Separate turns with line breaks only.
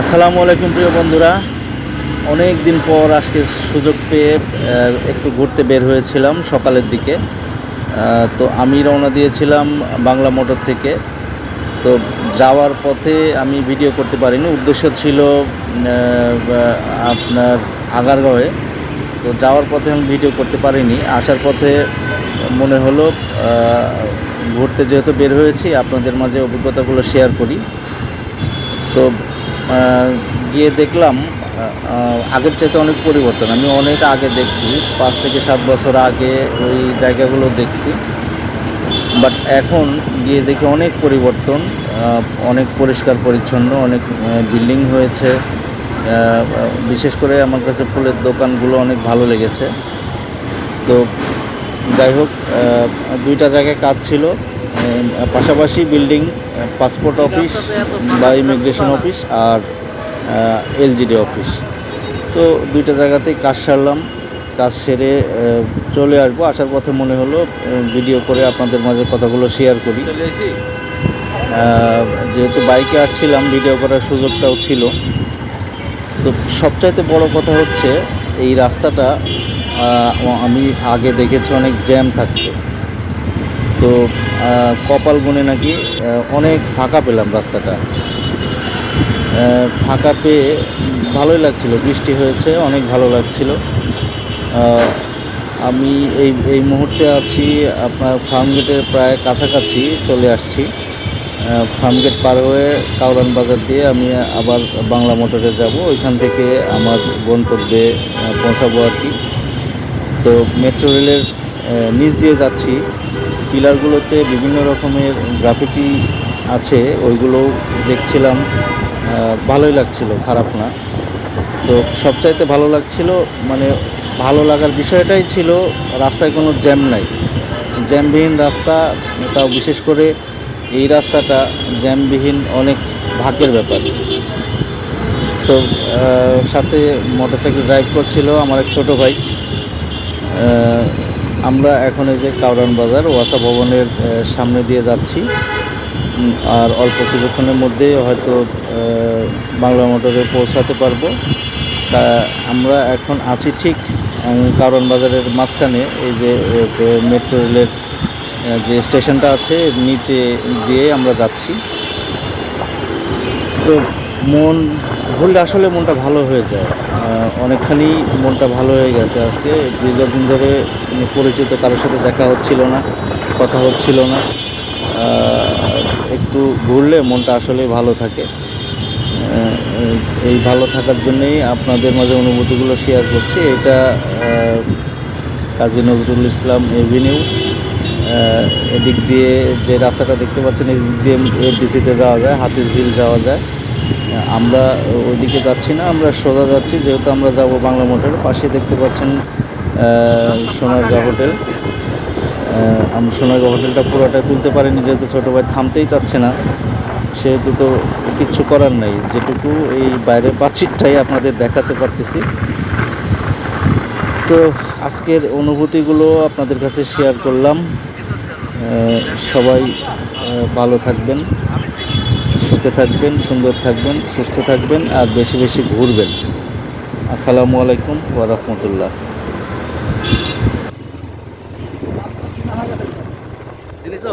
আসসালামু আলাইকুম প্রিয় বন্ধুরা। অনেক দিন পর আজকে সুযোগ পেয়ে একটু ঘুরতে বের হয়েছিলাম সকালের দিকে। তো আমি রওনা দিয়েছিলাম বাংলা মোটর থেকে। তো যাওয়ার পথে আমি ভিডিও করতে পারিনি। উদ্দেশ্য ছিল আপনার আগারগাঁওয়ে। তো যাওয়ার পথে আমি ভিডিও করতে পারিনি। আসার পথে মনে হলো ঘুরতে যেহেতু বের হয়েছি, আপনাদের মাঝে অভিজ্ঞতাগুলো শেয়ার করি। তো গিয়ে দেখলাম আগের চাইতে অনেক পরিবর্তন। আমি অনেক আগে দেখছি, পাঁচ থেকে সাত বছর আগে ওই জায়গাগুলো দেখছি। বাট এখন গিয়ে দেখি অনেক পরিবর্তন অনেক পরিষ্কার পরিচ্ছন্ন, অনেক বিল্ডিং হয়েছে। বিশেষ করে আমার কাছে ফুলের দোকানগুলো অনেক ভালো লেগেছে। তো যাই হোক দুইটা জায়গায় কাজ ছিল। পাশাপাশি বিল্ডিং পাসপোর্ট অফিস বা ইমিগ্রেশন অফিস আর এলজিডি অফিস তো দুইটা জায়গাতেই কাজ সারলাম, কাজ সেরে চলে আসব। আসার পথে মনে হলো ভিডিও করে আপনাদের মাঝে কথাগুলো শেয়ার করি। যেহেতু বাইকে আসছিলাম ভিডিও করার সুযোগটাও ছিল। তো সবচাইতে বড় কথা হচ্ছে, এই রাস্তাটা আমি আগে দেখেছি অনেক জ্যাম থাকতো। তো কপাল গুনে নাকি অনেক ফাঁকা পেলাম রাস্তাটা। ফাঁকা পেয়ে ভালোই লাগছিল, বৃষ্টি হয়েছে, অনেক ভালো লাগছিল। আমি এই এই মুহূর্তে আছি, আপনার ফার্ম গেটের প্রায় কাছাকাছি চলে আসছি। ফার্ম গেট পার হয়ে কাউরান বাজার দিয়ে আমি আবার বাংলা মোটরে যাব। ওইখান থেকে আমার গন্তব্যে পৌঁছাবো আর কি। তো মেট্রো রেলের নিচ দিয়ে যাচ্ছি। পিলারগুলোতে বিভিন্ন রকমের গ্রাফিটি আছে, ওইগুলো দেখছিলাম। ভালোই লাগছিল, খারাপ না। তো সবচাইতে ভালো লাগছিল মানে ভালো লাগার বিষয়টাই ছিল, রাস্তায় কোনো জ্যাম নাই। জ্যামবিহীন রাস্তা, তাও বিশেষ করে এই রাস্তাটা জ্যামবিহীন অনেক ভাগ্যের ব্যাপার। তো সাথে মোটরসাইকেল ড্রাইভ করছিল আমার এক ছোটো ভাই। আমরা এখন এই যে কাউরান বাজার, ওয়াসা ভবনের সামনে দিয়ে যাচ্ছি। আর অল্প কিছুক্ষণের মধ্যে হয়তো বাংলা মোটরে পৌঁছাতে পারব। তা আমরা এখন আছি ঠিক কারণ বাজারের মাঝখানে, এই যে মেট্রো রেলের যে স্টেশনটা আছে নিচে দিয়ে আমরা যাচ্ছি। তো মন ঘুরলে আসলে মনটা ভালো হয়ে যায়। অনেকখানি মনটা ভালো হয়ে গেছে আজকে। দীর্ঘদিন ধরে পরিচিত কারোর সাথে দেখা হচ্ছিল না, কথা হচ্ছিল না। একটু ঘুরলে মনটা আসলে ভালো থাকে। এই ভালো থাকার জন্যেই আপনাদের মাঝে অনুভূতিগুলো শেয়ার করছি। এটা কাজী নজরুল ইসলাম এভিনিউ এদিক দিয়ে যে রাস্তাটা দেখতে পাচ্ছেন, এদিক দিয়ে এফডিসিতে যাওয়া যায় হাতির ঝিল যাওয়া যায়। আমরা ওইদিকে যাচ্ছি না, আমরা সোজা যাচ্ছি, যেহেতু আমরা যাব বাংলা মোটর পাশে দেখতে পাচ্ছেন সোনারগাঁ হোটেল। আমরা সোনারগাঁ হোটেলটা পুরোটা তুলতে পারিনি, যেহেতু ছোটো ভাই থামতেই চাচ্ছে না। সেহেতু তো কিচ্ছু করার নাই, যেটুকু এই বাইরের প্রাচীরটাই আপনাদের দেখাতে পারতেছি। তো আজকের অনুভূতিগুলো আপনাদের কাছে শেয়ার করলাম। সবাই ভালো থাকবেন। আনন্দে থাকবেন সুন্দর থাকবেন সুস্থ থাকবেন আর বেশি বেশি ঘুরবেন। আসসালামু আলাইকুম ওরহমতুল্লাহ চিনিস